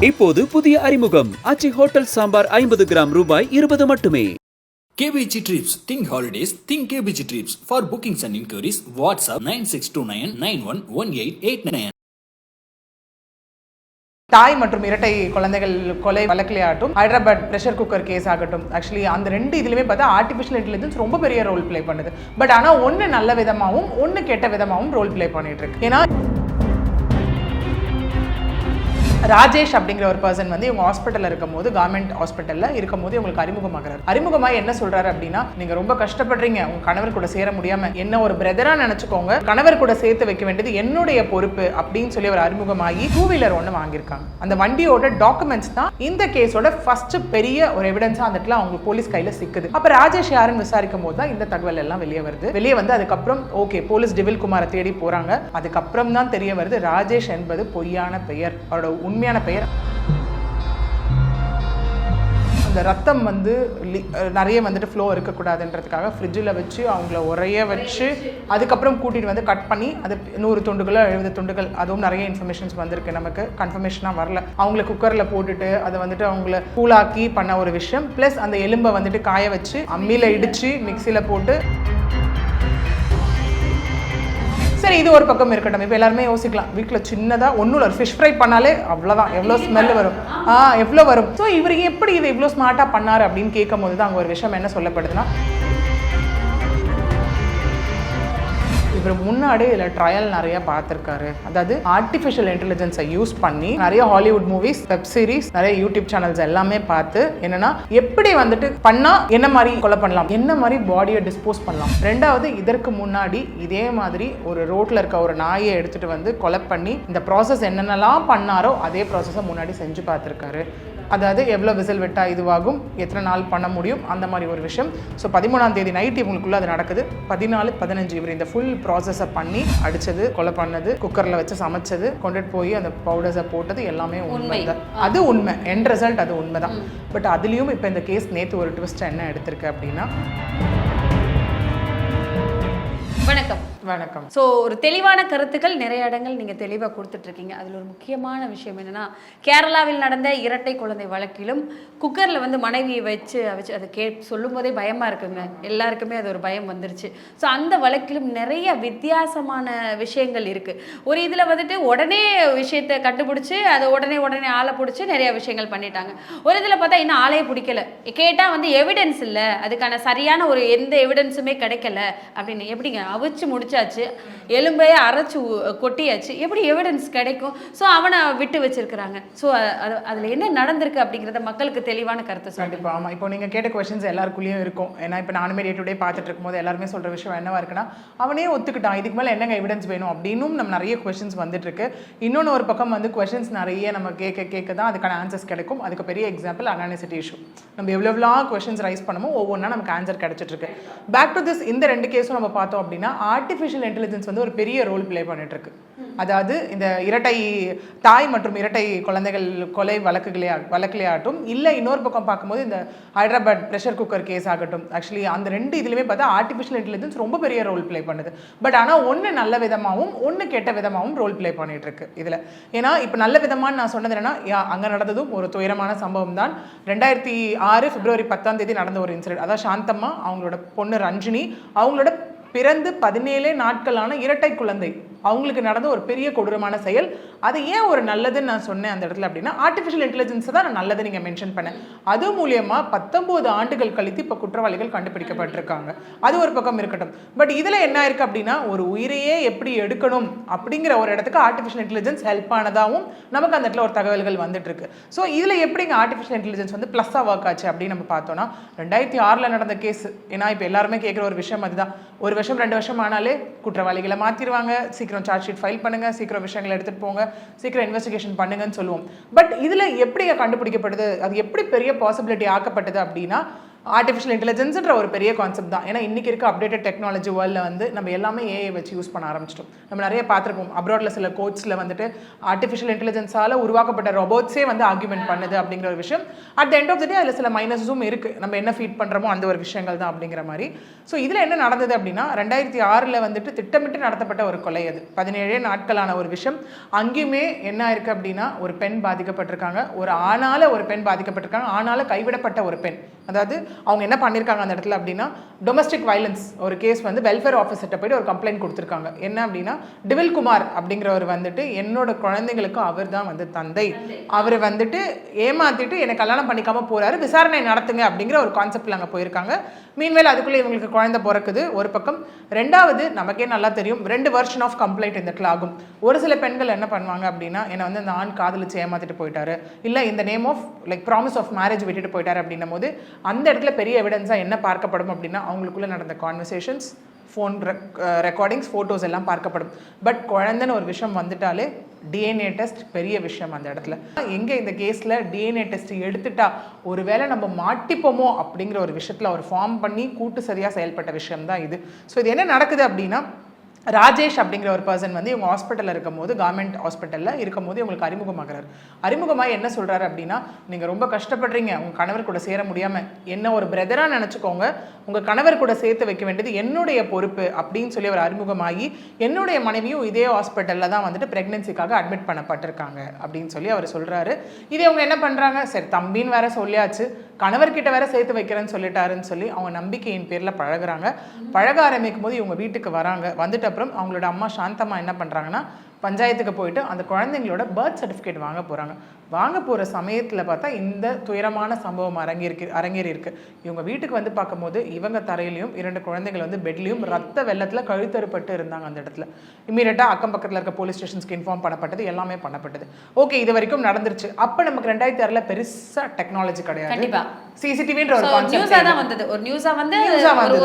இப்போது புதிய அறிமுகம் அச்சி ஹோட்டல் சாம்பார் ஐம்பது கிராம் ரூபாய் இருபது மட்டுமே KBG Trips. Think holidays. Think KBG Trips. For bookings and inquiries, WhatsApp 9629 911889. தாய் மற்றும் இரட்டை குழந்தைகள் கொலை வழக்கிலே ஆகட்டும் ஹைதராபாத் ப்ரெஷர் குக்கர் கேஸ் ஆகட்டும் ஆக்சுவலி அந்த ரெண்டு இதுலையுமே பார்த்தா ஆர்டிஃபிஷியல் இன்டெலிஜென்ஸ் ரொம்ப பெரிய ரோல் ப்ளே பண்ணுது பட் ஆனால் ஒன்று நல்ல விதமாகவும் ஒன்று கெட்ட விதமாகவும் ரோல் ப்ளே பண்ணிட்டு இருக்கு ஏன்னா ராஜேஷ் அப்படிங்கிற ஒரு பர்சன் வந்து இவங்க ஹாஸ்பிட்டலில் இருக்கும் போது கவர்மெண்ட் ஹாஸ்பிட்டலில் இருக்கும் போது இவங்களுக்கு அறிமுகமாகிறார். அறிமுகமாக என்ன சொல்றாரு அப்படின்னா நீங்க ரொம்ப கஷ்டப்படுறீங்க. உங்க கணவர் கூட சேர முடியாம என்ன ஒரு பிரதரா நினைச்சுக்கோங்க. கணவர் கூட சேர்த்து வைக்க வேண்டியது என்னுடைய பொறுப்பு அப்படின்னு சொல்லி அவர் அறிமுகமாகி டூ வீலர் ஒன்று வாங்கியிருக்காங்க. அந்த வண்டியோட டாக்குமெண்ட்ஸ் தான் இந்த கேஸோட ஃபர்ஸ்ட் பெரிய ஒரு எவிடன்ஸா அந்த இடத்துல அவங்க போலீஸ் கையில சிக்குது. அப்ப ராஜேஷ் யாருன்னு விசாரிக்கும் போது தான் இந்த தகவல் எல்லாம் வெளியே வருது. வெளியே வந்து அதுக்கப்புறம் ஓகே போலீஸ் டிவில் குமாரை தேடி போறாங்க. அதுக்கப்புறம் தான் தெரிய வருது ராஜேஷ் என்பது பொய்யான பெயர். அவரோட உண்மையான பெயர். அந்த ரத்தம் வந்து லி- நிறைய வந்துட்டு ஃப்ளோ இருக்கக்கூடாதுன்றதுக்காக ஃப்ரிட்ஜில் வச்சு அவங்கள உரைய வச்சு அதுக்கப்புறம் கூட்டிகிட்டு வந்து கட் பண்ணி அது நூறு துண்டுகளோ எழுபது துண்டுகள் அதுவும் நிறைய இன்ஃபர்மேஷன்ஸ் வந்திருக்கு நமக்கு. கன்ஃபர்மேஷனாக வரல. அவங்கள குக்கரில் போட்டுட்டு அதை வந்துட்டு அவங்கள கூலாக்கி பண்ண ஒரு விஷயம். ப்ளஸ் அந்த எலும்பை வந்துட்டு காய வச்சு அம்மியில் இடித்து மிக்சியில் போட்டு சரி இது ஒரு பக்கம் இருக்கட்டும். இப்போ எல்லாருமே யோசிக்கலாம். வீட்டில் சின்னதாக ஒன்றும் ஒரு ஃபிஷ் ஃப்ரை பண்ணாலே அவ்வளோதான் எவ்வளோ ஸ்மெல் வரும். ஆ எவ்வளோ வரும். ஸோ இவர் எப்படி இதை இவ்வளோ ஸ்மார்ட்டாக பண்ணார் அப்படின்னு கேட்கும் போது தான் அங்கே ஒரு விஷயம் என்ன சொல்லப்படுதுன்னா இவர் முன்னாடி இதில் ட்ரையல் நிறைய பார்த்துருக்காரு. அதாவது ஆர்டிஃபிஷியல் இன்டெலிஜென்ஸை யூஸ் பண்ணி நிறைய ஹாலிவுட் மூவிஸ் வெப் சீரிஸ் நிறைய யூடியூப் சேனல்ஸ் எல்லாமே பார்த்து என்னன்னா எப்படி வந்துட்டு பண்ணால் என்ன மாதிரி கொலை பண்ணலாம் என்ன மாதிரி பாடியை டிஸ்போஸ் பண்ணலாம். ரெண்டாவது இதற்கு முன்னாடி இதே மாதிரி ஒரு ரோட்டில் இருக்க ஒரு நாயை எடுத்துகிட்டு வந்து கொலை பண்ணி இந்த ப்ராசஸ் என்னென்னலாம் பண்ணாரோ அதே ப்ராசஸை முன்னாடி செஞ்சு பார்த்துருக்காரு. அதாவது எவ்வளோ விசில் விட்டா இதுவாகும் எத்தனை நாள் பண்ண முடியும் அந்த மாதிரி ஒரு விஷயம். ஸோ பதிமூணாம் தேதி நைட் இவங்களுக்குள்ள அது நடக்குது. பதினாலு பதினஞ்சு இவர் இந்த ஃபுல் ப்ராசஸை பண்ணி அடிச்சது கொலை பண்ணது குக்கரில் வச்சு சமைச்சது கொண்டுட்டு போய் அந்த பவுடர்ஸை போட்டது எல்லாமே உண்மை. தான். அது உண்மை. எண்ட் ரிசல்ட் அது உண்மை தான். பட் அதுலேயும் இப்போ இந்த கேஸ் நேற்று ஒரு ட்விஸ்ட் என்ன எடுத்திருக்கு அப்படின்னா வணக்கம். வணக்கம். ஸோ ஒரு தெளிவான கருத்துக்கள் நிறைய இடங்கள் நீங்கள் தெளிவாக கொடுத்துட்ருக்கீங்க. அதில் ஒரு முக்கியமான விஷயம் என்னென்னா கேரளாவில் நடந்த இரட்டை குழந்தை வழக்கிலும் குக்கரில் வந்து மனைவியை வச்சு வச்சு அதை கே சொல்லும் போதே பயமாக இருக்குங்க. எல்லாருக்குமே அது ஒரு பயம் வந்துருச்சு. ஸோ அந்த வழக்கிலும் நிறைய வித்தியாசமான விஷயங்கள் இருக்குது ஒரு இதில் வந்துட்டு உடனே விஷயத்தை கண்டுபிடிச்சி அதை உடனே உடனே ஆளை பிடிச்சி நிறைய விஷயங்கள் பண்ணிட்டாங்க. ஒரு இதில் பார்த்தா இன்னும் ஆளையே பிடிக்கல. கேட்டால் வந்து எவிடன்ஸ் இல்லை. அதுக்கான சரியான ஒரு எந்த எவிடன்ஸுமே கிடைக்கல அப்படின்னு. எப்படிங்க? அவிச்சு முடிச்சாச்சு எலும்பையே அரைச்சு கொட்டியாச்சு. எப்படி எவிடன்ஸ் கிடைக்கும்? ஸோ அவனை விட்டு வச்சிருக்கிறாங்க. ஸோ அதில் என்ன நடந்திருக்கு அப்படிங்கிறத மக்களுக்கு தெளிவான கருத்தை கண்டிப்பாக ஆமாம் இப்போ நீங்கள் கேட்ட கொஷின்ஸ் எல்லாருக்குள்ளேயும் இருக்கும். ஏன்னா இப்போ நானுமே டே டு டே பார்த்துட்டு இருக்கும்போது எல்லாருமே சொல்கிற விஷயம் என்னவா இருக்குன்னா அவனே ஒத்துக்கிட்டான். இதுக்கு மேலே என்னங்க எவிடன்ஸ் வேணும் அப்படின்னும் நம்ம நிறைய கொஷின்ஸ் வந்துட்டு இருக்கு இன்னொன்று ஒரு பக்கம் வந்து கொஷின்ஸ் நிறைய நம்ம கேட்க கேட்க தான் அதுக்கான ஆன்சர்ஸ் கிடைக்கும். அதுக்கு பெரிய எக்ஸாம்பிள் அனானிசிட்டி இஷ்யூ நம்ம எவ்வளோ எவ்வளோ ரைஸ் பண்ணுமோ ஒவ்வொன்றா நமக்கு ஆன்சர் கிடைச்சிட்டு இருக்கு. பேக் டு திஸ் இந்த ரெண்டு கேஸும் நம்ம பார்த்தோம் அப்படின்னா ஆர்டிஃபிஷியல் இன்டெலிஜென்ஸ் வந்து ஒரு பெரிய ரோல் ப்ளே பண்ணிட்டுருக்கு. அதாவது இந்த இரட்டை தாய் மற்றும் இரட்டை குழந்தைகள் கொலை வழக்குகளே வழக்கிலே ஆகட்டும் இல்லை இன்னொரு பக்கம் பார்க்கும்போது இந்த ஹைதராபாத் ப்ரெஷர் குக்கர் கேஸ் ஆகட்டும். ஆக்சுவலி அந்த ரெண்டு இதுலையுமே பார்த்தா ஆர்டிஃபிஷியல் இன்டெலிஜென்ஸ் ரொம்ப பெரிய ரோல் ப்ளே பண்ணுது. பட் ஆனால் ஒன்று நல்ல விதமாகவும் ஒன்று கெட்ட விதமாகவும் ரோல் ப்ளே பண்ணிட்டு இருக்கு இதில். ஏன்னா இப்போ நல்ல விதமானு நான் சொன்னது என்னன்னா அங்கே நடந்ததும் ஒரு துயரமான சம்பவம் தான். ரெண்டாயிரத்தி ஆறு பிப்ரவரி பத்தாம் தேதி நடந்த ஒரு இன்சிடென்ட் அதாவது சாந்தம்மா அவங்களோட பொண்ணு ரஞ்சினி அவங்களோட பிறந்து பதினேழே நாட்களான இரட்டை குழந்தை. அவங்களுக்கு நடந்த ஒரு பெரிய கொடூரமான செயல். அது ஏன் ஒரு நல்லதுன்னு நான் சொன்னேன் அந்த இடத்துல அப்படின்னா ஆர்டிஃபிஷியல் இன்டெலிஜென்ஸ் தான் நான் நல்லது நீங்கள் மென்ஷன் பண்ணேன். அது மூலியமாக பத்தொம்போது ஆண்டுகள் கழித்து இப்போ குற்றவாளிகள் கண்டுபிடிக்கப்பட்டிருக்காங்க. அது ஒரு பக்கம் இருக்கட்டும். பட் இதில் என்ன ஆயிருக்கு அப்படின்னா ஒரு உயிரையே எப்படி எடுக்கணும் அப்படிங்கிற ஒரு இடத்துக்கு ஆர்டிஃபிஷியல் இன்டெலிஜென்ஸ் ஹெல்ப் ஆனதாகவும் நமக்கு அந்த இடத்துல ஒரு தகவல்கள் வந்துட்டு இருக்கு. ஸோ இதில் எப்படிங்க ஆர்டிஃபிஷியல் இன்டெலிஜென்ஸ் வந்து ப்ளஸ்ஸாக ஒர்க் ஆச்சு அப்படின்னு நம்ம பார்த்தோம்னா ரெண்டாயிரத்தி ஆறில் நடந்த கேஸ் ஏன்னா இப்போ எல்லாருமே கேட்குற ஒரு விஷயம் அதுதான். ஒரு வருஷம் ரெண்டு வருஷம் ஆனாலே குற்றவாளிகளை மாற்றிடுவாங்க சீக்கிரம் சார்ஜ் ஷீட் ஃபைல் பண்ணுங்கள் சீக்கிரம் விஷயங்களை எடுத்துகிட்டு போங்க சீக்கிரம் இன்வெஸ்டிகேஷன் பண்ணுங்கன்னு சொல்லுவோம். பட் இதில் எப்படி கண்டுபிடிக்கப்படுது? அது எப்படி பெரிய பாசிபிலிட்டி ஆக்கப்பட்டது அப்படின்னா ஆர்டிஃபிஷியல் இன்டெலிஜென்ஸ்ன்ற ஒரு பெரிய கான்செப்ட் தான். ஏன்னா இன்னைக்கு இருக்க அப்டேட்டட் டெக்னாலஜி வேர்ல்டில் வந்து நம்ம எல்லாமே ஏஐ வச்சு யூஸ் பண்ண ஆரம்பிச்சிட்டோம். நம்ம நிறைய பார்த்துருப்போம் அப்ராட்ல சில கோட்ஸில் வந்துட்டு ஆர்டிஃபிஷியல் இன்டெலிஜென்ஸால் உருவாக்கப்பட்ட ரொபோட்ஸே வந்து ஆர்குமெண்ட் பண்ணுது அப்படிங்கிற ஒரு விஷயம். At the end of the day அதில் சில மைனஸும் இருக்குது நம்ம என்ன ஃபீட் பண்ணுறோமோ அந்த ஒரு விஷயங்கள் தான் அப்படிங்கிற மாதிரி. ஸோ இதில் என்ன நடந்தது அப்படின்னா ரெண்டாயிரத்தி ஆறில் வந்துட்டு திட்டமிட்டு நடத்தப்பட்ட ஒரு கொலை அது. பதினேழே நாட்களான ஒரு விஷயம். அங்கேயுமே என்ன இருக்குது அப்படின்னா ஒரு பெண் பாதிக்கப்பட்டிருக்காங்க. ஒரு ஆணால் ஒரு பெண் பாதிக்கப்பட்டிருக்காங்க. ஆனால் கைவிடப்பட்ட ஒரு பெண். அதாவது அவங்க என்ன பண்ணியிருக்காங்க அந்த இடத்துல அப்படின்னா டொமஸ்டிக் வயலன்ஸ் ஒரு கேஸ் வந்து வெல்ஃபேர் ஆஃபீஸர்கிட்ட போயிட்டு ஒரு கம்ப்ளைண்ட் கொடுத்துருக்காங்க. என்ன அப்படின்னா டிவில் குமார் அப்படிங்கிறவர் வந்துட்டு என்னோட குழந்தைங்களுக்கு அவர் தான் வந்து தந்தை. அவர் வந்துட்டு ஏமாத்திட்டு என்னை கல்யாணம் பண்ணிக்காமல் போகிறாரு விசாரணை நடத்துங்க அப்படிங்கிற ஒரு கான்செப்டில் அங்கே போயிருக்காங்க. மீன்வேல் அதுக்குள்ளே இவங்களுக்கு குழந்தை பிறக்குது. ஒரு பக்கம். ரெண்டாவது நமக்கே நல்லா தெரியும் ரெண்டு வெர்ஷன் ஆஃப் கம்ப்ளைண்ட் இந்த இடத்துல ஆகும் ஒரு சில பெண்கள் என்ன பண்ணுவாங்க அப்படின்னா என்னை வந்து அந்த ஆண் காதலிச்சு ஏமாத்திட்டு போயிட்டாரு. இல்லை இந்த name of like promise of marriage விட்டுட்டு போயிட்டாரு அப்படின்னும் போது அந்த இடத்துல பெரிய எவிடன்ஸாக என்ன பார்க்கப்படும் அப்படின்னா அவங்களுக்குள்ளே நடந்த கான்வர்சேஷன்ஸ் ஃபோன் ரெக்கார்டிங்ஸ் ஃபோட்டோஸ் எல்லாம் பார்க்கப்படும். பட் குழந்தைன்னு ஒரு விஷயம் வந்துட்டாலே டிஎன்ஏ டெஸ்ட் பெரிய விஷயம் அந்த இடத்துல. எங்கே இந்த கேஸில் டிஎன்ஏ டெஸ்ட் எடுத்துட்டா ஒருவேளை நம்ம மாட்டிப்போமோ அப்படிங்கிற ஒரு விஷயத்தில் ஒரு ஃபார்ம் பண்ணி கூட்டு சரியாக செயல்பட்ட விஷயம் தான் இது. ஸோ இது என்ன நடக்குது அப்படின்னா ராஜேஷ் அப்படிங்கிற ஒரு பர்சன் வந்து இவங்க ஹாஸ்பிட்டலில் இருக்கும்போது கவர்மெண்ட் ஹாஸ்பிட்டலில் இருக்கும்போது இவங்களுக்கு அறிமுகமாகிறார். அறிமுகமாக என்ன சொல்கிறாரு அப்படின்னா நீங்கள் ரொம்ப கஷ்டப்படுறீங்க. உங்கள் கணவர் கூட சேர முடியாமல் என்ன ஒரு பிரதராக நினச்சிக்கோங்க. உங்கள் கணவர் கூட சேர்த்து வைக்க வேண்டியது என்னுடைய பொறுப்பு அப்படின்னு சொல்லி அவர் அறிமுகமாகி என்னுடைய மனைவியும் இதே ஹாஸ்பிட்டலில் தான் வந்துட்டு ப்ரெக்னென்சிக்காக அட்மிட் பண்ணப்பட்டிருக்காங்க அப்படின்னு சொல்லி அவர் சொல்கிறாரு இதே அவங்க என்ன பண்ணுறாங்க சரி தம்பின்னு வேற சொல்லியாச்சு. கணவர்கிட்ட வேற சேர்த்து வைக்கிறேன்னு சொல்லிட்டாருன்னு சொல்லி அவங்க நம்பிக்கையின் பேரில் பழகுறாங்க. பழக ஆரம்பிக்கும் போது இவங்க வீட்டுக்கு வராங்க. வந்துட்டு அப்புறம் அவங்களோட அம்மா சாந்தம்மா என்ன பண்ணுறாங்கன்னா பஞ்சாயத்துக்கு போயிட்டு அந்த குழந்தைங்களோட பர்த் சர்டிஃபிகேட் வாங்க போகிறாங்க வாங்க போகிற சமயத்தில் பார்த்தா இந்த துயரமான சம்பவம் அரங்கேறிக்கு அரங்கேறி இருக்கு இவங்க வீட்டுக்கு வந்து பார்க்கும்போது இவங்க தரையிலையும் இரண்டு குழந்தைகள் வந்து பெட்லையும் ரத்த வெள்ளத்தில் கழுத்தறுப்பட்டு இருந்தாங்க அந்த இடத்துல. இமீடியட்டாக அக்கம் பக்கத்தில் இருக்க போலீஸ் ஸ்டேஷன்ஸ்க்கு இன்ஃபார்ம் பண்ணப்பட்டது எல்லாமே பண்ணப்பட்டது. ஓகே இது வரைக்கும் நடந்துருச்சு. அப்போ நமக்கு ரெண்டாயிரத்தி ஆறில் பெருசாக டெக்னாலஜி கிடையாது. கண்டிப்பா. சிசிடிவின்ற ஒரு நியூஸா தான் வந்தது. ஒரு நியூஸா வந்து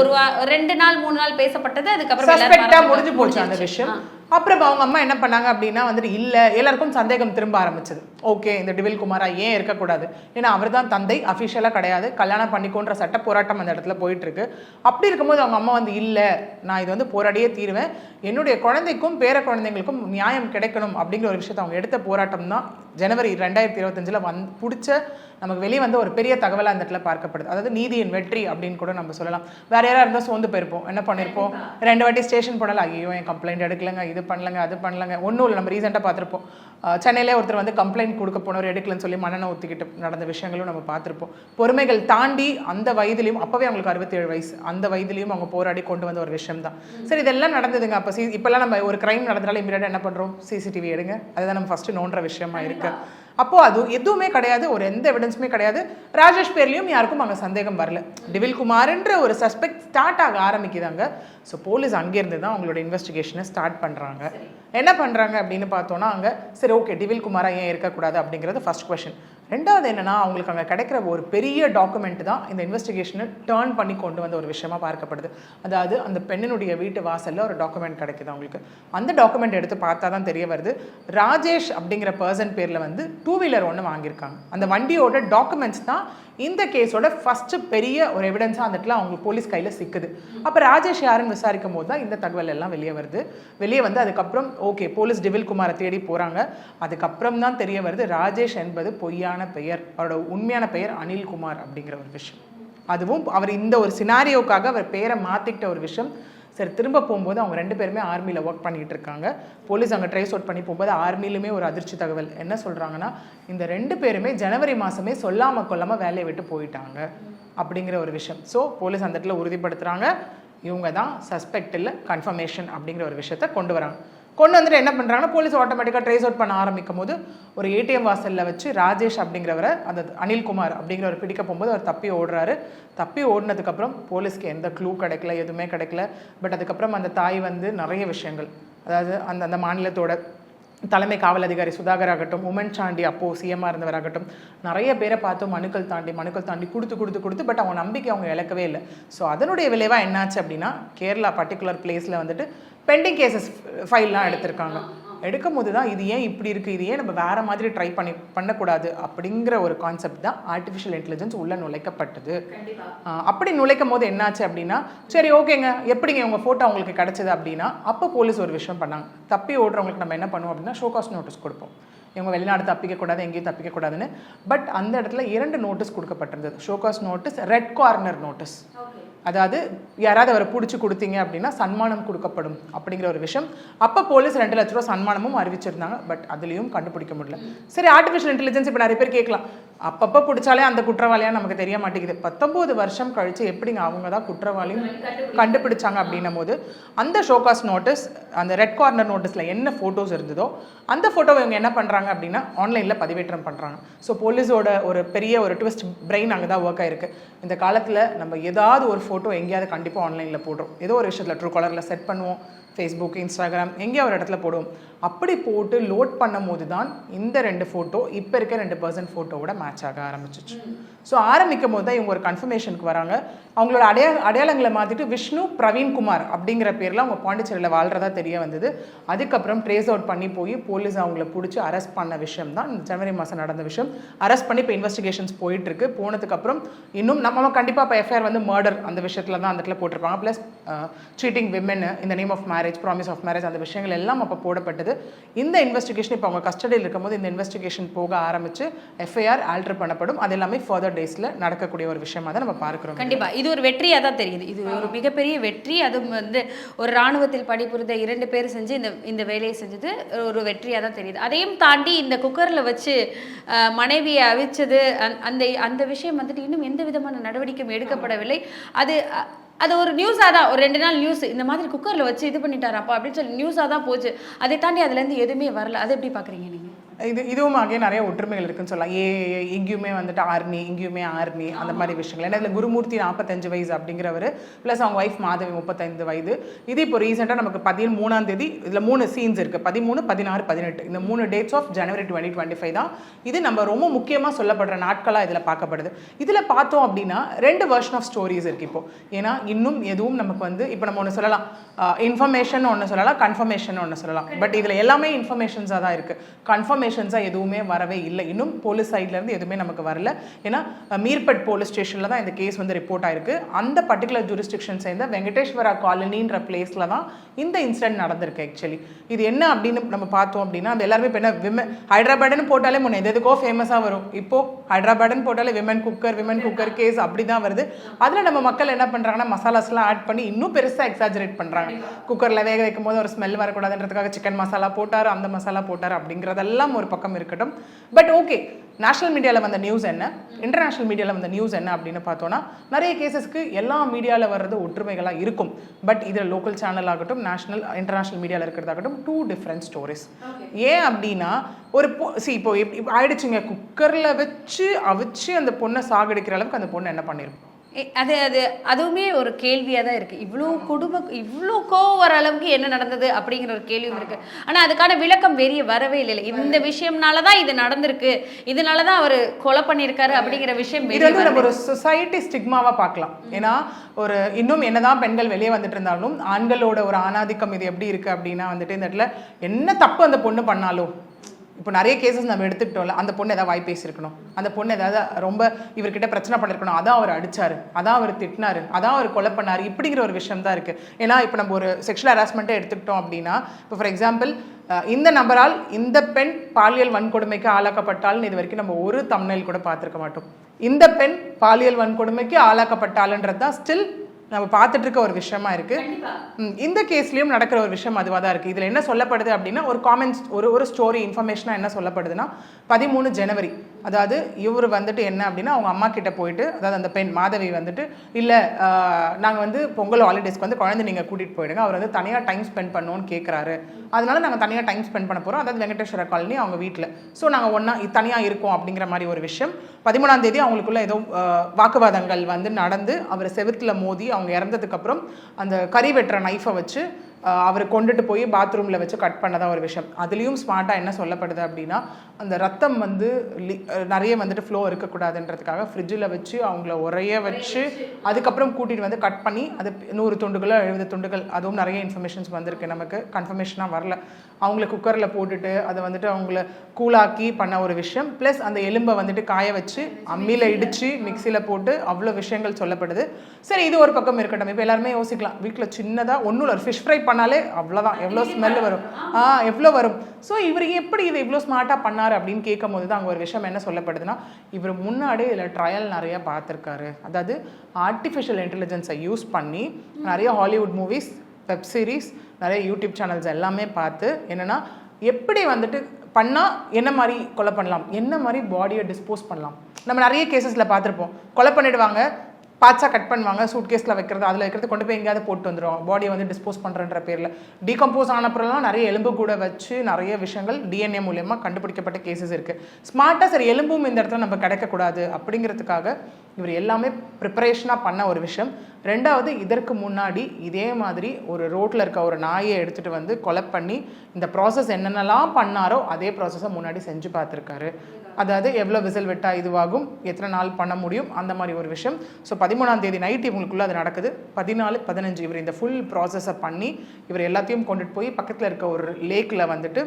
ஒரு- ரெண்டு நாள் மூணு நாள் பேசப்பட்டது அதுக்கப்புறம் முடிஞ்சு போச்சு அந்த. விஷயம். அப்புறம் அவங்க அம்மா என்ன பண்ணாங்க அப்படின்னா வந்துட்டு இல்ல எல்லாருக்கும் சந்தேகம் திரும்ப ஆரம்பிச்சது. ஓகே இந்த டிவில் குமாரா ஏன் இருக்கக்கூடாது? ஏன்னா அவர் தான் தந்தை அஃபிஷியலா கிடையாது. கல்யாணம் பண்ணிக்கோன்ற சட்ட போராட்டம் அந்த இடத்துல போயிட்டு இருக்கு அப்படி இருக்கும்போது அவங்க அம்மா வந்து இல்ல நான் இது வந்து போராடியே தீருவேன். என்னுடைய குழந்தைக்கும் பேர குழந்தைங்களுக்கும் நியாயம் கிடைக்கணும். அப்படிங்கிற ஒரு விஷயத்தை அவங்க எடுத்த போராட்டம் தான் ஜனவரி ரெண்டாயிரத்தி இருபத்தஞ்சில் வந் பிடிச்ச நமக்கு வெளியே வந்து ஒரு பெரிய தகவலாக அந்த இடத்துல பார்க்கப்படுது. அதாவது நீதியின் வெற்றி அப்படின்னு கூட நம்ம சொல்லலாம். வேற யாராக இருந்தால் சோர்ந்து போயிருப்போம். என்ன பண்ணியிருப்போம் ரெண்டு வாட்டி ஸ்டேஷன் போனால ஐயோ என் கம்ப்ளைண்ட் எடுக்கலங்க. இது பண்ணலங்க அது பண்ணலங்க. ஒன்றும் இல்லை நம்ம ரீசெண்டாக பார்த்துருப்போம். சென்னையிலே ஒருத்தர் வந்து கம்ப்ளைண்ட் கொடுக்க போனவர் எடுக்கலன்னு சொல்லி மண்ணெண்ணை ஊற்றிக்கிட்டு நடந்த விஷயங்களும் நம்ம பார்த்துருப்போம். பொறுமைகள் தாண்டி அந்த வயதிலையும் அப்போவே அவங்களுக்கு அறுபத்தேழு வயசு அந்த வயதிலையும் அவங்க போராடி கொண்டு வந்த ஒரு விஷயம் தான் சரி இதெல்லாம் நடந்ததுங்க. அப்போ சி இப்போல்லாம் நம்ம ஒரு கிரைம் நடந்தாலும் இமீடியட்டாக என்ன பண்ணுறோம் சிசிடிவி எடுங்க. அதுதான் நம்ம ஃபஸ்ட்டு நோண்டுற விஷயமா இருக்கு. அப்போ அது எதுவுமே கிடையாது ஒரு எந்த எவிடன்ஸுமே கிடையாது. ராஜேஷ் பேர்லயும் யாருக்கும் அங்கே சந்தேகம் வரல. டிவில் குமார்ன்ற ஒரு சஸ்பெக்ட் ஸ்டார்ட் ஆக ஆரம்பிக்குதாங்க ஸோ போலீஸ் அங்கேருந்து தான் அவங்களோட இன்வெஸ்டிகேஷனை ஸ்டார்ட் பண்ணுறாங்க என்ன பண்ணுறாங்க அப்படின்னு பார்த்தோன்னா அங்கே சரி ஓகே டிவில் குமாரா ஏன் இருக்கக்கூடாது அப்படிங்கிறது ஃபர்ஸ்ட் கொஷின் ரெண்டாவது என்னென்னா அவங்களுக்கு அங்கே கிடைக்கிற ஒரு பெரிய டாக்குமெண்ட் தான் இந்த இன்வெஸ்டிகேஷனை டேர்ன் பண்ணி கொண்டு வந்த ஒரு விஷயமா பார்க்கப்படுது. அதாவது அந்த பெண்ணினுடைய வீட்டு வாசலில் ஒரு டாக்குமெண்ட் கிடைக்குது அவங்களுக்கு. அந்த டாக்குமெண்ட் எடுத்து பார்த்தா தான் தெரிய வருது ராஜேஷ் அப்படிங்கிற பர்சன் பேரில் வந்து டூ வீலர் ஒன்று வாங்கியிருக்காங்க. அந்த வண்டியோட டாக்குமெண்ட்ஸ் தான் இந்த கேஸோட ஃபஸ்ட்டு பெரிய ஒரு எவிடன்ஸாக அந்த இடத்துல அவங்க போலீஸ் கையில் சிக்குது. அப்போ ராஜேஷ் யாருன்னு விசாரிக்கும் போது தான் இந்த தகவல் எல்லாம் வெளியே வருது. வெளியே வந்து அதுக்கப்புறம் ஓகே போலீஸ் டிவில் குமாரை தேடி போகிறாங்க அதுக்கப்புறம் தான் தெரிய வருது ராஜேஷ் என்பது பொய்யான பெயர். அவரோட உண்மையான பெயர் அனில்குமார் அப்படிங்கிற ஒரு விஷயம். அதுவும் அவர் இந்த ஒரு சினாரியோக்காக அவர் பேரை மாற்றிக்கிட்ட ஒரு விஷயம். சரி திரும்ப போகும்போது அவங்க ரெண்டு பேருமே ஆர்மியில் ஒர்க் பண்ணிகிட்டு இருக்காங்க. போலீஸ் அங்கே ட்ரேஸ் அவுட் பண்ணி போகும்போது ஆர்மியிலுமே ஒரு அதிர்ச்சி தகவல். என்ன சொல்கிறாங்கன்னா இந்த ரெண்டு பேருமே ஜனவரி மாதமே சொல்லாமல் கொள்ளாமல் வேலையை விட்டு போயிட்டாங்க அப்படிங்கிற ஒரு விஷயம். ஸோ போலீஸ் அந்த இடத்துல உறுதிப்படுத்துகிறாங்க இவங்க தான் சஸ்பெக்ட் இல்லை கன்ஃபர்மேஷன் அப்படிங்கிற ஒரு விஷயத்த கொண்டு வராங்க. கொண்டு வந்துட்டு என்ன பண்ணுறாங்கன்னா போலீஸ் ஆட்டோமேட்டிக்காக ட்ரேஸ் அவுட் பண்ண ஆரம்பிக்கும் போது ஒரு ஏடிஎம் வாசலில் வச்சு ராஜேஷ் அப்படிங்கிறவரை அந்த அனில்குமார் அப்படிங்கிறவர் பிடிக்க போகும்போது அவர் தப்பி ஓடுறாரு. தப்பி ஓடினதுக்கப்புறம் போலீஸ்க்கு எந்த க்ளூ கிடைக்கல எதுவுமே கிடைக்கல. பட் அதுக்கப்புறம் அந்த தாய் வந்து நிறைய விஷயங்கள். அதாவது அந்த அந்த மாநிலத்தோட தலைமை காவல் அதிகாரி சுதாகர் ஆகட்டும் உமன் சாண்டி அப்போ சிஎம்மாக இருந்தவராகட்டும் நிறைய பேரை பார்த்து மனுக்கள் தாண்டி மனுக்கள் தாண்டி கொடுத்து கொடுத்து கொடுத்து பட் அவங்க நம்பிக்கை அவங்க இழக்கவே இல்லை. ஸோ அதனுடைய விளைவாக என்னாச்சு அப்படின்னா கேரளா பர்டிகுலர் பிளேஸில் வந்துட்டு பெண்டிங் கேசஸ் ஃபைல்லாம் எடுத்திருக்காங்க. எடுக்கும் போது தான் இது ஏன் இப்படி இருக்குது இது ஏன் நம்ம வேற மாதிரி ட்ரை பண்ணி பண்ணக்கூடாது? அப்படிங்கிற ஒரு கான்செப்ட் தான் ஆர்டிஃபிஷியல் இன்டெலிஜென்ஸ் உள்ள நுழைக்கப்பட்டது. அப்படி நுழைக்கும் போது என்னாச்சு அப்படின்னா சரி ஓகேங்க. எப்படிங்க உங்கள் ஃபோட்டோ உங்களுக்கு கிடைச்சது அப்படின்னா அப்போ போலீஸ் ஒரு விஷயம் பண்ணாங்க. தப்பி ஓடுறவங்களுக்கு நம்ம என்ன பண்ணுவோம் அப்படின்னா ஷோகாஸ் நோட்டீஸ் கொடுப்போம். இவங்க வெளிநாடு தப்பிக்கக்கூடாது எங்கேயும் தப்பிக்கக்கூடாதுன்னு பட் அந்த இடத்துல இரண்டு notice கொடுக்கப்பட்டிருந்தது. Show cause notice red corner notice அதாவது யாராவது அவரை பிடிச்சி கொடுத்தீங்க அப்படின்னா சன்மானம் கொடுக்கப்படும் அப்படிங்கிற ஒரு விஷயம். அப்போ போலீஸ் ரெண்டு லட்ச ரூபா சன்மானமும் அறிவிச்சிருந்தாங்க பட் அதுலேயும் கண்டுபிடிக்க முடியல. சரி ஆர்டிஃபிஷியல் இன்டெலிஜென்ஸ் இப்போ நிறைய பேர் கேட்கலாம். அப்பப்போ பிடிச்சாலே அந்த குற்றவாளியாக நமக்கு தெரிய மாட்டேங்குது. பத்தொம்போது வருஷம் கழித்து எப்படிங்க அவங்க தான் குற்றவாளியும் கண்டுபிடிச்சாங்க அப்படின்னும் போது அந்த ஷோகாஸ் நோட்டீஸ் அந்த ரெட் கார்னர் நோட்டீஸில் என்ன ஃபோட்டோஸ் இருந்ததோ அந்த ஃபோட்டோவை இவங்க என்ன பண்ணுறாங்க அப்படின்னா ஆன்லைனில் பதிவேற்றம் பண்ணுறாங்க ஸோ போலீஸோட ஒரு பெரிய ஒரு ட்விஸ்ட் பிரெயின் அங்கே தான் ஒர்க் ஆகிருக்கு இந்த காலத்தில் நம்ம ஏதாவது ஒரு ஃபோட்டோ எங்கேயாவது கண்டிப்பாக ஆன்லைனில் போடுறோம். ஏதோ ஒரு விஷயத்தில் ட்ரூ கலரில் செட் பண்ணுவோம். ஃபேஸ்புக் இன்ஸ்டாகிராம் எங்கேயோ ஒரு இடத்துல போடுவோம். அப்படி போட்டு லோட் பண்ணும் போது தான் இந்த ரெண்டு ஃபோட்டோ இப்போ இருக்க ரெண்டு பர்சன்ட் ஃபோட்டோவோட மேட்ச் ஆக ஆரம்பிச்சிச்சு. ஸோ ஆரம்பிக்கும் போது தான் இவங்க ஒரு கன்ஃபர்மேஷனுக்கு வராங்க. அவங்களோட அடையா அடையாளங்களை மாற்றிட்டு விஷ்ணு பிரவீன்குமார் அப்படிங்கிற பேரில் அவங்க பாண்டிச்சேரியில் வாழ்கிறதா தெரிய வந்தது. அதுக்கப்புறம் ட்ரேஸ் அவுட் பண்ணி போய் போலீஸ் அவங்கள பிடிச்சி அரெஸ்ட் பண்ண விஷயம் தான் ஜனவரி மாதம் நடந்த விஷயம். அரெஸ்ட் பண்ணி இப்போ இன்வெஸ்டிகேஷன்ஸ் போயிட்டுருக்கு. போனதுக்கப்புறம் இன்னும் நம்ம கண்டிப்பாக இப்போ எஃப்ஐஆர் வந்து மர்டர் அந்த விஷயத்தில் தான் அந்த இடத்துல போட்டிருப்பாங்க. ப்ளஸ் சீட்டிங் விமன் இந்த name of marriage promise of marriage அந்த விஷயங்கள் எல்லாம் அப்போ போடப்பட்டது. இந்த இன்வெஸ்டிகேஷன் இப்போ அவங்க கஸ்டடியில் இருக்கும்போது இந்த இன்வெஸ்டிகேஷன் போக ஆரம்பித்து எஃப்ஐஆர் ஆல்டர் பண்ணப்படும். அது எல்லாமே ஃபர்தர் டேஸில் நடக்கக்கூடிய ஒரு விஷயமா தான் நம்ம பார்க்குறோம். கண்டிப்பாக இது ஒரு வெற்றியாக தான் தெரியுது. இது ஒரு மிகப்பெரிய வெற்றி. அதுவும் வந்து ஒரு ராணுவத்தில் பணிபுரிந்த இரண்டு பேர் செஞ்சு இந்த இந்த வேலையை செஞ்சது ஒரு வெற்றியாக தான் தெரியுது. அதையும் தாண்டி இந்த குக்கரில் வச்சு மனைவியை அவிச்சது அந்த- அந்த அந்த விஷயம் வந்துட்டு இன்னும் எந்த விதமான நடவடிக்கையும் எடுக்கப்படவில்லை. அது அது ஒரு நியூஸாக தான். ஒரு ரெண்டு நாள் நியூஸ் இந்த மாதிரி குக்கரில் வச்சு இது பண்ணிட்டாராப்பா அப்படின்னு சொல்லி நியூஸாக தான் போச்சு. அதை தாண்டி அதுலேருந்து எதுவுமே வரல. அதை எப்படி பார்க்குறீங்க நீங்கள் இது இதுவும் ஆகிய நிறைய ஒற்றுமைகள் இருக்குன்னு சொல்லலாம். ஏ இங்கேயுமே வந்துட்டு ஆர்மி இங்கேயுமே ஆர்மி அந்த மாதிரி விஷயங்கள். ஏன்னா இதில் குருமூர்த்தி நாற்பத்தஞ்சு வயசு அப்படிங்கிறவர் ப்ளஸ் அவங்க ஒய்ஃப் மாதவி முப்பத்தைந்து வயது. இது இப்போ ரீசெண்டாக நமக்கு பதிமூணாம் தேதி இதில் மூணு சீன்ஸ் இருக்குது பதிமூணு பதினாறு பதினெட்டு. இந்த மூணு dates of January twenty twenty five தான். இது நம்ம ரொம்ப முக்கியமாக சொல்லப்படுற நாட்களாக இதில் பார்க்கப்படுது. இதில் பார்த்தோம் அப்படின்னா ரெண்டு வெர்ஷன் ஆஃப் ஸ்டோரிஸ் இருக்குது இப்போ. ஏன்னா இன்னும் எதுவும் நமக்கு வந்து இப்போ நம்ம ஒன்று சொல்லலாம். இன்ஃபர்மேஷன் ஒன்று சொல்லலாம் கன்ஃபர்மேஷன் ஒன்று சொல்லலாம். பட் இதில் எல்லாமே இன்ஃபர்மேஷன்ஸாக தான் இருக்குது இன்ஃபர்மேஷன்ஸாக எதுவுமே வரவே இல்லை. இன்னும் போலீஸ் சைட்லேருந்து எதுவுமே நமக்கு வரல. ஏன்னா மீர்பட் போலீஸ் ஸ்டேஷனில் தான் இந்த கேஸ் வந்து ரிப்போர்ட் ஆயிருக்கு. அந்த பர்டிகுலர் ஜூரிஸ்டிக்ஷன் சேர்ந்த வெங்கடேஸ்வரா காலனின்ற பிளேஸில் தான் இந்த இன்சிடென்ட் நடந்திருக்கு ஆக்சுவலி இது என்ன அப்படின்னு நம்ம பார்த்தோம் அப்படின்னா அது எல்லாருமே இப்போ என்ன விமன் ஹைதராபாடுன்னு போட்டாலே முன்ன எது எதுக்கோ ஃபேமஸாக வரும். இப்போ ஹைதராபாடுன்னு போட்டாலே women cooker women cooker case அப்படி தான் வருது. அதில் நம்ம மக்கள் என்ன பண்ணுறாங்கன்னா மசாலாஸ்லாம் ஆட் பண்ணி இன்னும் பெருசாக எக்ஸாஜரேட் பண்ணுறாங்க குக்கரில் வேக வைக்கும் போது ஒரு ஸ்மெல் வரக்கூடாதுன்றதுக்காக சிக்கன் மசாலா போட்டார் அந்த மசாலா போட்டார் அப்படிங்கிறதெல்லாம் ஒரு பக்கம் இருக்கட்டும். பட் ஓகே நேஷனல் மீடியாவில் வந்த நியூஸ் என்ன? இன்டர்நேஷனல் மீடியாவில் வந்த நியூஸ் என்ன அப்படின்னு பார்த்தோன்னா நிறைய கேசஸ்க்கு எல்லா மீடியாவில் வர்றது ஒற்றுமைகளாக இருக்கும். பட் இதில் லோக்கல் சேனல் ஆகட்டும் நேஷனல் இன்டர்நேஷனல் மீடியாவில் இருக்கிறதாகட்டும் டூ டிஃப்ரெண்ட் ஸ்டோரிஸ் ஏன் அப்படின்னா ஒரு பொ சி இப்போ இப்- இப்போ ஆயிடுச்சுங்க. குக்கரில் வச்சு அவிச்சு அந்த பொண்ணை சாகடிக்கிற அளவுக்கு அந்த பொண்ணு என்ன பண்ணிருக்கும் ஏ, அது அது அதுவுமே ஒரு கேள்வியாக தான் இருக்குது இவ்வளோ குடும்ப இவ்வளோ கோவம் வர அளவுக்கு என்ன நடந்தது அப்படிங்கிற ஒரு கேள்வியும் இருக்குது ஆனால் அதுக்கான விளக்கம் வெளியே வரவே இல்லை இந்த விஷயம்னால தான் இது நடந்திருக்கு. இதனால தான் அவர் கொலை பண்ணியிருக்காரு அப்படிங்கிற விஷயம் இது வந்து நம்ம ஒரு சொசைட்டி ஸ்டிக்மாவா பார்க்கலாம். ஏன்னா ஒரு இன்னும் என்னதான் பெண்கள் வெளியே வந்துட்டு இருந்தாலும் ஆண்களோட ஒரு ஆணாதிக்கம் இது எப்படி இருக்கு அப்படின்னா வந்துட்டு இந்த இடத்துல என்ன தப்பு அந்த பொண்ணு பண்ணாலும் இப்போ நிறைய கேசஸ் நம்ம எடுத்துக்கிட்டோம்ல அந்த பொண்ணு ஏதாவது வாய் பேசியிருக்கணும். அந்த பொண்ணு ஏதாவது ரொம்ப இவர்கிட்ட பிரச்சனை பண்ணிருக்கணும். அதான் அவர் அடிச்சாரு. அதான் அவர் திட்டினாரு. அதான் அவர் கொலை பண்ணார். இப்படிங்கிற ஒரு விஷயம் தான் இருக்கு. ஏன்னா இப்போ நம்ம ஒரு செக்ஷுவல் ஹராஸ்மெண்ட்டை எடுத்துக்கிட்டோம் அப்படின்னா இப்போ ஃபார் எக்ஸாம்பிள் இந்த நபரால் இந்த பெண் பாலியல் வன்கொடுமைக்கு ஆளாக்கப்பட்டாலும் இது வரைக்கும் நம்ம ஒரு தமிழில் கூட பார்த்துருக்க மாட்டோம். இந்த பெண் பாலியல் வன்கொடுமைக்கு ஆளாக்கப்பட்டாலுன்றது தான் ஸ்டில் நம்ம பார்த்துட்டு இருக்க ஒரு விஷயமா இருக்கு. இந்த கேஸ்லயும் நடக்கிற ஒரு விஷயம் அதுவாக தான் இருக்கு. இதுல என்ன சொல்லப்படுது அப்படின்னா ஒரு காமெண்ட்ஸ் ஒரு ஒரு ஸ்டோரி இன்ஃபர்மேஷனாக என்ன சொல்லப்படுதுன்னா பதிமூணு ஜனவரி. அதாவது இவர் வந்துட்டு என்ன அப்படின்னா அவங்க அம்மா கிட்ட போயிட்டு அதாவது அந்த பெண் மாதவி வந்துட்டு இல்லை நாங்கள் வந்து பொங்கல் ஹாலிடேஸ்க்கு வந்து குழந்தை நீங்கள் கூட்டிகிட்டு போயிடுங்க. அவர் வந்து தனியாக டைம் ஸ்பெண்ட் பண்ணணும்னு கேட்குறாரு அதனால நாங்கள் தனியாக டைம் ஸ்பெண்ட் பண்ண போகிறோம் அதாவது வெங்கடேஸ்வர காலனி அவங்க வீட்டில் ஸோ நாங்கள் ஒன்றா தனியாக இருக்கோம் அப்படிங்கிற மாதிரி ஒரு விஷயம். பதிமூணாம் தேதி அவங்களுக்குள்ள ஏதோ வாக்குவாதங்கள் வந்து நடந்து அவர் செவுத்துல மோதி அவங்க இறந்ததுக்கப்புறம் அந்த கறி வெட்டுற நைஃபை வச்சு அவர் கொண்டுட்டு போய் பாத்ரூமில் வச்சு கட் பண்ணதா ஒரு விஷயம். அதுலேயும் ஸ்மார்ட்டாக என்ன சொல்லப்படுது அப்படின்னா அந்த ரத்தம் வந்து நிறைய வந்துட்டு ஃப்ளோ இருக்கக்கூடாதுன்றதுக்காக ஃப்ரிட்ஜில் வச்சு அவங்கள உரைய வச்சு அதுக்கப்புறம் கூட்டிகிட்டு வந்து கட் பண்ணி அது நூறு துண்டுகளோ எழுபது துண்டுகள் அதுவும் நிறைய இன்ஃபர்மேஷன்ஸ் வந்திருக்கு. நமக்கு கன்ஃபர்மேஷனாக வரல. அவங்கள குக்கரில் போட்டுட்டு அதை வந்துட்டு அவங்கள கூலாக்கி பண்ண ஒரு விஷயம். ப்ளஸ் அந்த எலும்பை வந்துட்டு காய வச்சு அம்மியில் இடித்து மிக்சியில் போட்டு அவ்வளோ விஷயங்கள் சொல்லப்படுது. சரி இது ஒரு பக்கம் இருக்கட்டும். இப்போ எல்லாருமே யோசிக்கலாம். வீட்டில் சின்னதாக ஒன்றும் இல்லை ஃபிஷ் ஃப்ரை பண்ணாலே அவ்வளோதான் எவ்வளோ ஸ்மெல் வரும். ஆ எவ்வளோ வரும். ஸோ இவர் எப்படி இதை இவ்வளோ ஸ்மார்ட்டாக பண்ணார் அப்படின்னு கேட்கும் போது தான் அங்கே ஒரு விஷயம் என்ன சொல்லப்படுதுன்னா இவர் முன்னாடி இதில் ட்ரையல் நிறைய பார்த்துருக்காரு. அதாவது ஆர்டிஃபிஷியல் இன்டெலிஜென்ஸை யூஸ் பண்ணி நிறைய ஹாலிவுட் மூவிஸ் வெப் சீரிஸ் நிறைய யூடியூப் சேனல்ஸ் எல்லாமே பார்த்து என்னென்னா எப்படி வந்துட்டு பண்ணால் என்ன மாதிரி கொலை பண்ணலாம்? என்ன மாதிரி பாடியை டிஸ்போஸ் பண்ணலாம்? நம்ம நிறைய கேசஸில் பார்த்துருப்போம். கொலை பண்ணிடுவாங்க. பார்ட்ஸாக கட் பண்ணுவாங்க சூட் கேஸில் வைக்கிறது அதில் வைக்கிறது கொண்டு போய் எங்கேயாவது போட்டு வந்துடும் பாடியை வந்து டிஸ்போஸ் பண்ணுறன்ற பேரில். டீகம்போஸ் ஆனப்புறம்லாம் நிறைய எலும்பு கூட வச்சு நிறைய விஷயங்கள் டிஎன்ஏ மூலயமா கண்டுபிடிக்கப்பட்ட கேசஸ் இருக்குது ஸ்மார்ட்டாக சரி எலும்பும் இந்த இடத்துல நம்ம கிடைக்கக்கூடாது அப்படிங்கிறதுக்காக இவர் எல்லாமே ப்ரிப்பரேஷனாக பண்ண ஒரு விஷயம். ரெண்டாவது இதற்கு முன்னாடி இதே மாதிரி ஒரு ரோட்டில் இருக்க ஒரு நாயை எடுத்துகிட்டு வந்து கொலை பண்ணி இந்த ப்ராசஸ் என்னென்னலாம் பண்ணாரோ அதே ப்ராசஸை முன்னாடி செஞ்சு பார்த்துருக்காரு. அதாவது எவ்வளோ விசில் விட்டால் இதுவாகும் எத்தனை நாள் பண்ண முடியும் அந்த மாதிரி ஒரு விஷயம். ஸோ பதிமூணாம் தேதி நைட் இவங்களுக்குள்ளே அது நடக்குது. பதினாலு பதினஞ்சு இவர் இந்த ஃபுல் ப்ராசஸை பண்ணி இவர் எல்லாத்தையும் கொண்டுட்டு போய் பக்கத்தில் இருக்க ஒரு லேக்கில் வந்துட்டு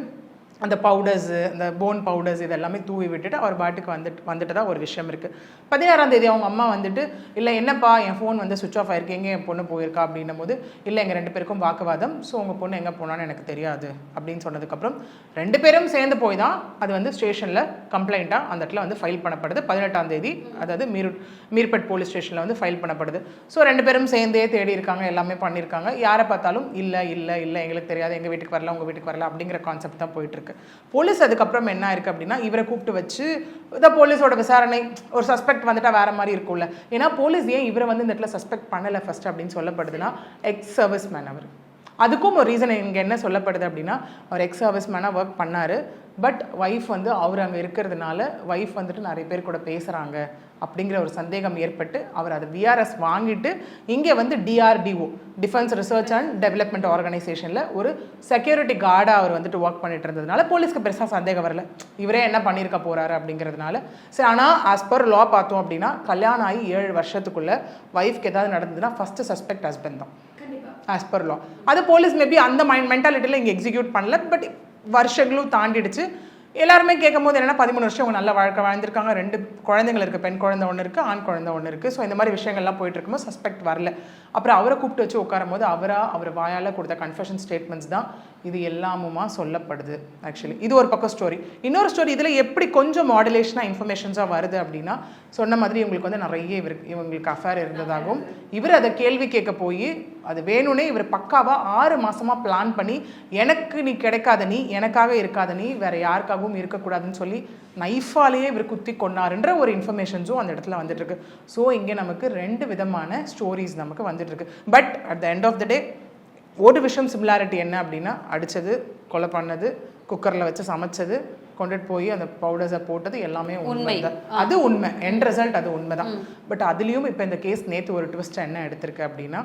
அந்த பவுடர்ஸு அந்த போன் பவுடர்ஸ் இதெல்லாமே தூவி விட்டுட்டு அவர் பாட்டுக்கு வந்துட்டு வந்துட்டு தான் ஒரு விஷயம் இருக்குது பதினாறாம் தேதி அவங்க அம்மா வந்துட்டு இல்லை என்னப்பா என் ஃபோன் வந்து சுவிச் ஆஃப் ஆயிருக்கு. எங்கே என் பொண்ணு போயிருக்கா? அப்படின்னும் போது இல்லை எங்கள் ரெண்டு பேருக்கும் வாக்குவாதம். ஸோ உங்கள் பொண்ணு எங்கே போனான்னு எனக்கு தெரியாது. அப்படின்னு சொன்னதுக்கப்புறம் ரெண்டு பேரும் சேர்ந்து போய் தான் அது வந்து ஸ்டேஷனில் கம்ப்ளைண்ட்டாக அந்த இடத்துல வந்து ஃபைல் பண்ணப்படுது. பதினெட்டாம் தேதி அதாவது மீர் மீர்பட் போலீஸ் ஸ்டேஷனில் வந்து ஃபைல் பண்ணப்படுது. ஸோ ரெண்டு பேரும் சேர்ந்தே தேடி இருக்காங்க எல்லாமே பண்ணியிருக்காங்க. யாரை பார்த்தாலும் இல்லை இல்லை இல்லை எங்களுக்கு தெரியாது. எங்கள் வீட்டுக்கு வரல உங்கள் வீட்டுக்கு வரல அப்படிங்கிற கான்செப்ட் தான் போயிட்டு இருக்கு. போலீஸ் அதுக்கப்புறம் என்ன இருக்கு அப்படின்னா இவரை கூப்பிட்டு வச்சு இந்த போலீஸோட விசாரணை ஒரு சஸ்பெக்ட் வந்துட்டா வேற மாதிரி இருக்கும்ல. ஏன்னா போலீஸ் ஏன் இவரை வந்து இந்த இடத்துல சஸ்பெக்ட் பண்ணலை ஃபர்ஸ்ட் அப்படின்னு சொல்லப்படுதுன்னா எக்ஸ் சர்வீஸ் மேன் அவர். அதுக்கும் ஒரு ரீசன் இங்கே என்ன சொல்லப்படுது அப்படின்னா அவர் எக்ஸ் சர்வீஸ் மேனாக ஒர்க் பண்ணார். பட் ஒய்ஃப் வந்து அவர் அங்கே இருக்கிறதுனால ஒய்ஃப் வந்துட்டு நிறைய பேர் கூட பேசுகிறாங்க அப்படிங்கிற ஒரு சந்தேகம் ஏற்பட்டு அவர் அதை விஆர்எஸ் வாங்கிட்டு இங்கே வந்து DRDO defence research and development ஆர்கனைசேஷனில் ஒரு செக்யூரிட்டி கார்டாக அவர் வந்துட்டு ஒர்க் பண்ணிட்டு இருந்ததுனால போலீஸ்க்கு பெருசாக சந்தேகம் வரல. இவரே என்ன பண்ணியிருக்க போகிறாரு அப்படிங்கிறதுனால. சரி ஆனால் ஆஸ் பர் லா பார்த்தோம் அப்படின்னா கல்யாணம் ஆகி ஏழு வருஷத்துக்குள்ளே ஒய்ஃப்க்கு ஏதாவது நடந்ததுன்னா ஃபஸ்ட்டு சஸ்பெக்ட் ஹஸ்பண்ட் தான். ஆஸ் பர் லா அது போலீஸ் மேபி அந்த மைண்ட் மென்டாலிட்டியில் இங்கே எக்ஸிக்யூட் பண்ணல பட் வருஷங்களும் தாண்டிடுச்சு. எல்லாருமே கேட்கும்போது என்னன்னா பதிமூணு வருஷம் அவங்க நல்ல வாழ்க்கை வாழ்ந்திருக்காங்க. ரெண்டு குழந்தைகள் இருக்குது பெண் குழந்தை ஒன்று இருக்குது ஆண் குழந்தை ஒன்று இருக்குது ஸோ இந்த மாதிரி விஷயங்கள்லாம் போயிட்டு இருக்கும்போது சஸ்பெக்ட் வரல. அப்புறம் அவரை கூப்பிட்டு வச்சு உட்காரும் போது அவராக அவர் வாயால் கொடுத்த கன்ஃபெஷன் ஸ்டேட்மெண்ட்ஸ் தான் இது எல்லாமுமா சொல்லப்படுது ஆக்சுவலி இது ஒரு பக்கம் ஸ்டோரி இன்னொரு ஸ்டோரி இதில் எப்படி கொஞ்சம் மாடுலேஷனாக இன்ஃபர்மேஷன்ஸாக வருது அப்படின்னா சொன்ன மாதிரி இவங்களுக்கு வந்து நிறைய இவர் இவங்களுக்கு அஃபேர் இருந்ததாகவும் இவர் அதை கேள்வி கேட்க போய் அது வேணும்னே இவர் பக்காவாக ஆறு மாதமாக பிளான் பண்ணி எனக்கு நீ கிடைக்காத நீ எனக்காக இருக்காத நீ வேறு யாருக்காகவும் இருக்கக்கூடாதுன்னு சொல்லி நைஃபாலேயே இவர் குத்தி கொண்டாருன்ற ஒரு இன்ஃபர்மேஷன்ஸும் அந்த இடத்துல வந்துட்டுருக்கு. ஸோ இங்கே நமக்கு ரெண்டு விதமான ஸ்டோரிஸ் நமக்கு வந்துட்டுருக்கு. But at the end of the day ஒரு விஷயம் சிமிலாரிட்டி என்ன அப்படின்னா அடித்தது கொலை பண்ணது குக்கரில் வச்சு சமைச்சது கொண்டுட்டு போய் அந்த பவுடர்ஸை போட்டது எல்லாமே உண்மை தான். அது உண்மை. எண்ட் ரிசல்ட் அது உண்மைதான் பட் அதுலேயும் இப்போ இந்த கேஸ் நேற்று ஒரு ட்விஸ்ட் என்ன எடுத்திருக்கு அப்படின்னா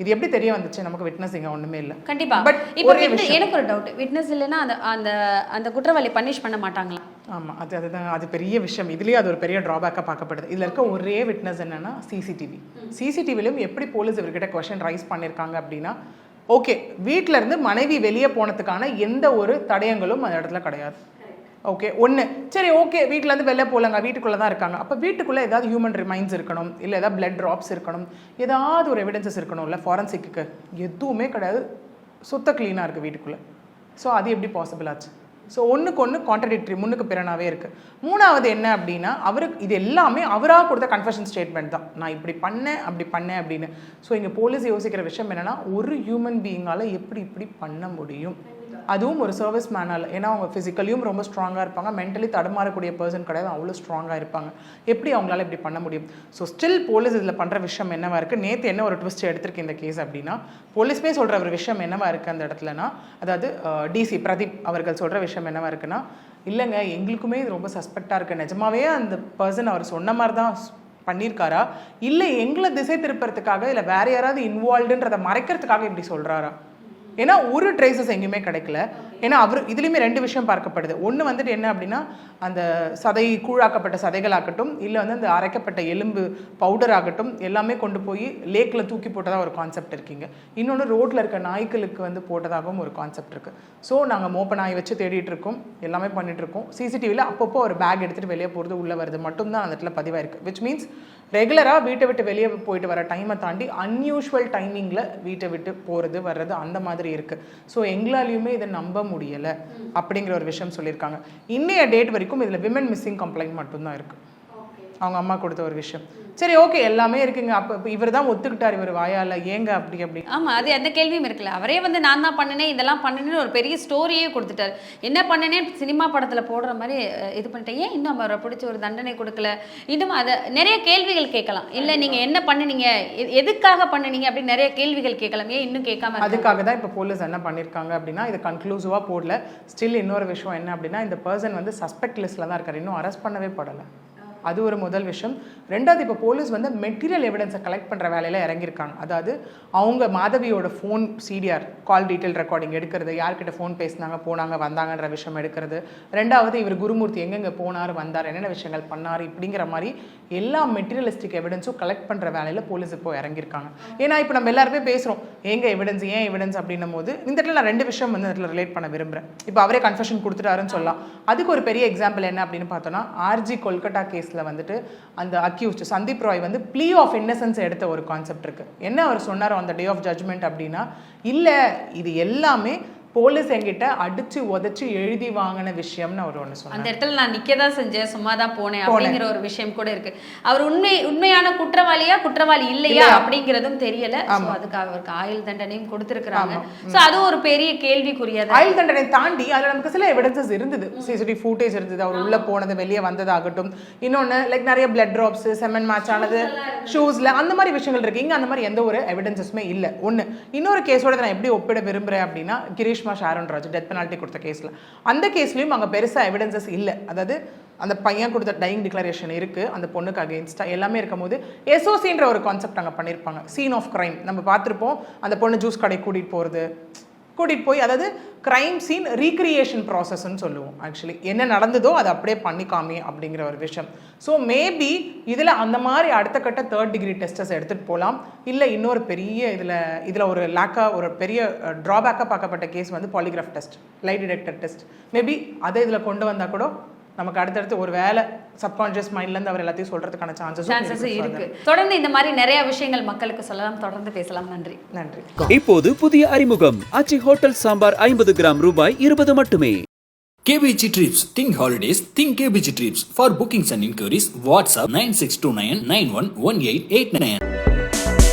இது எப்படி தெரிய வந்துச்சு? நமக்கு விட்னஸ் இங்கே ஒன்றுமே இல்லை. கண்டிப்பா. இப்போ. எனக்கு ஒரு டவுட் விட்னஸ் இல்லைன்னா அந்த அந்த அந்த குற்றவாளி பனிஷ் பண்ண மாட்டாங்களா? ஆமாம் அது அதுதான் அது பெரிய விஷயம். இதுலேயே அது ஒரு பெரிய ட்ராபேக்காக பார்க்கப்படுது. இதில் இருக்க ஒரே விட்னஸ் என்னன்னா சிசிடிவி சிசிடிவிலையும் எப்படி போலீஸ் இவர்கிட்ட கொஷின் ரைஸ் பண்ணியிருக்காங்க அப்படின்னா ஓகே வீட்டில இருந்து மனைவி வெளியே போனதுக்கான எந்த ஒரு தடயங்களும் அந்த இடத்துல கிடையாது. ஓகே ஒன்று சரி ஓகே வீட்டிலேருந்து வெளில போகலங்க வீட்டுக்குள்ளே தான் இருக்காங்க. அப்போ வீட்டுக்குள்ளே ஏதாவது ஹியூமன் ரிமைன்ஸ் இருக்கணும். இல்லை ஏதாவது பிளட் ட்ராப்ஸ் இருக்கணும். ஏதாவது ஒரு எவிடன்சஸ் இருக்கணும்ல ஃபாரன்சிக்கு எதுவுமே கிடையாது. சுத்த க்ளீனாக இருக்குது வீட்டுக்குள்ளே. ஸோ அது எப்படி பாசிபிள் ஆச்சு? ஸோ ஒன்றுக்கு ஒன்று கான்ட்ரடிக்டரி முன்னுக்கு பிறனாவே இருக்குது மூணாவது என்ன அப்படின்னா அவருக்கு இது எல்லாமே அவராக கொடுத்த கன்ஃபெஷன் ஸ்டேட்மெண்ட் தான். நான் இப்படி பண்ணேன் அப்படி பண்ணேன் அப்படின்னு. ஸோ இங்கே போலீஸ் யோசிக்கிற விஷயம் என்னென்னா ஒரு ஹியூமன் பீயிங்கால் எப்படி இப்படி பண்ண முடியும்? அதுவும் ஒரு சர்வீஸ் மேனால் ஏன்னா அவங்க ஃபிசிக்கலியும் ரொம்ப ஸ்ட்ராங்காக இருப்பாங்க. மென்டலி தடுமாறக்கூடிய பர்சன் கிடையாது. அவ்வளோ ஸ்ட்ராங்காக இருப்பாங்க. எப்படி அவங்களால இப்படி பண்ண முடியும்? ஸோ ஸ்டில் போலீஸ் இதில் பண்ணுற விஷயம் என்னவா இருக்குது நேற்று என்ன ஒரு ட்விஸ்ட் எடுத்திருக்கு இந்த கேஸ் அப்படின்னா போலீஸ்மே சொல்கிற ஒரு விஷயம் என்னவா இருக்குது அந்த இடத்துலனா அதாவது டிசி பிரதீப் அவர்கள் சொல்கிற விஷயம் என்னவா இருக்குன்னா இல்லைங்க எங்களுக்குமே இது ரொம்ப சஸ்பெக்டாக இருக்குது நிஜமாவே அந்த பர்சன் அவர் சொன்ன மாதிரி தான் பண்ணியிருக்காரா இல்லை எங்களை திசை திருப்பறதுக்காக இல்லை வேற யாராவது இன்வால்வ்டுன்றதை மறைக்கிறதுக்காக இப்படி சொல்கிறாரா ஏன்னா ஒரு ட்ரேசஸ் எங்கேயுமே கிடைக்கல. ஏன்னா அவர் இதுலேயுமே ரெண்டு விஷயம் பார்க்கப்படுது. ஒன்று வந்துட்டு என்ன அப்படின்னா அந்த சதை கூழாக்கப்பட்ட சதைகளாகட்டும் இல்லை வந்து அந்த அரைக்கப்பட்ட எலும்பு பவுடர் ஆகட்டும் எல்லாமே கொண்டு போய் லேக்கில் தூக்கி போட்டதாக ஒரு கான்செப்ட் இருக்கீங்க. இன்னொன்று ரோட்டில் இருக்க நாய்க்களுக்கு வந்து போட்டதாகவும் ஒரு கான்செப்ட் இருக்குது ஸோ நாங்கள் மோப்ப நாய் வச்சு தேடிட்டு இருக்கோம். எல்லாமே பண்ணிட்டு இருக்கோம். சிசிடிவியில் அப்பப்போ ஒரு பேக் எடுத்துகிட்டு வெளியே போகிறது உள்ளே வருது. மட்டும்தான் அந்த இடத்துல பதிவாயிருக்கு. விச் மீன்ஸ் ரெகுலராக வீட்டை விட்டு வெளியே போயிட்டு வர டைமை தாண்டி அன்யூஷுவல் டைமிங்கில் வீட்டை விட்டு போகிறது வர்றது அந்த மாதிரி இருக்குது ஸோ எங்களாலையுமே இதை நம்ப முடியலை அப்படிங்கிற ஒரு விஷயம் சொல்லியிருக்காங்க. இன்றைய டேட் வரைக்கும் இதில் விமன் மிஸ்ஸிங் கம்ப்ளைண்ட் மட்டும்தான் இருக்குது அவங்க அம்மா கொடுத்த ஒரு விஷயம். சரி ஓகே எல்லாமே இருக்குங்க. அப்போ இவர் தான் ஒத்துக்கிட்டார் இவர் வாயால். ஏங்க அப்படி அப்படி? ஆமா அது எந்த கேள்வியும் இருக்குல்ல அவரே வந்து நான் தான் பண்ணினேன் இதெல்லாம் பண்ணினேன்னு ஒரு பெரிய ஸ்டோரியே கொடுத்துட்டாரு. என்ன பண்ணினேன் சினிமா படத்துல போடுற மாதிரி இது பண்ணிட்டேன். ஏன் இன்னும் அவரை பிடிச்ச ஒரு தண்டனை கொடுக்கல? இன்னும் அதை நிறைய கேள்விகள் கேட்கலாம். இல்ல நீங்க என்ன பண்ணினீங்க? எதுக்காக பண்ணினீங்க? அப்படின்னு நிறைய கேள்விகள் கேட்கலாம். ஏன் இன்னும் கேட்காம? அதுக்காக தான் இப்போ போலீஸ் என்ன பண்ணியிருக்காங்க அப்படின்னா இது கன்க்ளூசிவாக போடல. ஸ்டில் இன்னொரு விஷயம் என்ன அப்படின்னா இந்த பர்சன் வந்து சஸ்பெக்ட் லிஸ்ட்டில் தான் இருக்கார். இன்னும் அரெஸ்ட் பண்ணவே படலை. அது ஒரு முதல் விஷயம். ரெண்டாவது இப்போ போலீஸ் வந்து மெட்டீரியல் எவிடன்ஸை கலெக்ட் பண்ணுற வேலையில் இறங்கியிருக்காங்க. அதாவது அவங்க மாதவியோட phone CDR call detail recording எடுக்கிறது யார்கிட்ட ஃபோன் பேசினாங்க போனாங்க வந்தாங்கன்ற விஷயம் எடுக்கிறது. ரெண்டாவது இவர் குருமூர்த்தி எங்கெங்கே போனார் வந்தார் என்னென்ன விஷயங்கள் பண்ணார் இப்படிங்கிற மாதிரி எல்லா மெட்டீரியலிஸ்டிக் எவிடன்ஸும் கலெக்ட் பண்ணுற வேலையில் போலீஸ் இப்போ இறங்கியிருக்காங்க. ஏன்னா இப்போ நம்ம எல்லாருமே பேசுகிறோம் எங்கே எவிடன்ஸ் ஏன் எவிடன்ஸ் அப்படின்னும் போது இந்த இடத்துல நான் ரெண்டு விஷயம் வந்து இடத்துல ரிலேட் பண்ண விரும்புகிறேன் இப்போ அவரே கன்ஃபெஷன் கொடுத்துட்டாருன்னு சொல்லலாம். அதுக்கு ஒரு பெரிய எக்ஸாம்பிள் என்ன அப்படின்னு பார்த்தோன்னா ஆர்ஜி கொல்கட்டா கேஸில் வந்துட்டு அந்த அக்யூஸ்ட் சந்தீப் ராய் வந்து ப்ளீ ஆஃப் இன்னசென்ஸ் எடுத்த ஒரு கான்செப்ட் இருக்குது என்ன அவர் சொன்னார் அந்த டே ஆஃப் ஜட்ஜ்மெண்ட் அப்படின்னா இல்லை இது எல்லாமே போலீஸ் என்கிட்ட அடிச்சு உதச்சு எழுதி வாங்கின விஷயம்னு அவர் ஒன்று சொன்னார். அந்த இடத்துல நான் நிக்க தான் செஞ்சேன் சும்மா தான் போனேன். அப்படிங்கிற ஒரு விஷயம் கூட இருக்கு. அவர் உண்மை உண்மையான குற்றவாளியா குற்றவாளி இல்லையா? அப்படிங்கிறதும் தெரியல. So, அதுக்கு அவருக்கு ஆயுள் தண்டனையும் கொடுத்திருக்கிறாங்க. சோ அது ஒரு பெரிய கேள்விக்குரியதா ஆயுள் தண்டனை தாண்டி அதில் நமக்கு சில எவிடன்சஸ் இருந்தது. சிசிடிவி ஃபுட்டேஜ் இருந்தது. அவர் உள்ள போனது வெளியே வந்ததாகட்டும். இன்னொன்று லைக் நிறைய பிளட் ட்ராப்ஸ் செமன் மேட்ச் ஆனது ஷூஸ்ல அந்த மாதிரி விஷயங்கள் இருக்கு. இங்க அந்த மாதிரி எந்த ஒரு எவிடன்சஸுமே இல்லை. ஒன்று இன்னொரு கேஸோட நான் எப்படி ஒப்பிட விரும்புறேன் அப்படின்னா கிரீஷ்மா ஷாரன் ராஜ் டெத் பெனால்ட்டி கொடுத்த கேஸில் அந்த கேஸ்லேயும் அங்கே பெருசாக எவிடன்சஸ் இல்லை. அதாவது அந்த பையன் கொடுத்த டைங் டிக்ளரேஷன் இருக்குது அந்த பொண்ணுக்கு அகேன்ஸ்டாக எல்லாமே இருக்கும்போது எஸ்ஓசின்ற ஒரு கான்செப்ட் அங்கே பண்ணியிருப்பாங்க சீன் ஆஃப் கிரைம் நம்ம பார்த்துருப்போம் அந்த பொண்ணு ஜூஸ் கடை கூட்டிட்டு போகிறது கூட்டிகிட்டு போய் அதாவது க்ரைம் சீன் ரீக்ரியேஷன் ப்ராசஸ்ன்னு சொல்லுவோம். ஆக்சுவலி என்ன நடந்ததோ அதை அப்படியே பண்ணிக்காமே அப்படிங்கிற ஒரு விஷயம். ஸோ மேபி இதில் அந்த மாதிரி அடுத்த கட்ட தேர்ட் டிகிரி டெஸ்டஸ் எடுத்துகிட்டு போகலாம் இல்லை இன்னொரு பெரிய இதில் இதில் ஒரு லேக்காக ஒரு பெரிய ட்ராபேக்காக பார்க்கப்பட்ட கேஸ் வந்து polygraph test light detector test maybe அதை இதில் கொண்டு வந்தால் கூட நமக்கு அடுத்தடுத்து ஒரு வேலை சப்கான்ஷியஸ் மைண்ட்லேருந்து அவர் எல்லாத்தையும் சொல்கிறதுக்கான சான்சஸ் சான்சஸ் இருக்கு தொடர்ந்து இந்த மாதிரி நிறைய விஷயங்கள் மக்களுக்கு சொல்லலாம் தொடர்ந்து பேசலாம் நன்றி நன்றி இப்போது புதிய அறிமுகம் ஆச்சி ஹோட்டல் சாம்பார் ஐம்பது கிராம் ரூபாய் இருபது மட்டுமே KBG Trips. Think holidays. Think KBG Trips. For bookings and inquiries, WhatsApp 9629 911889.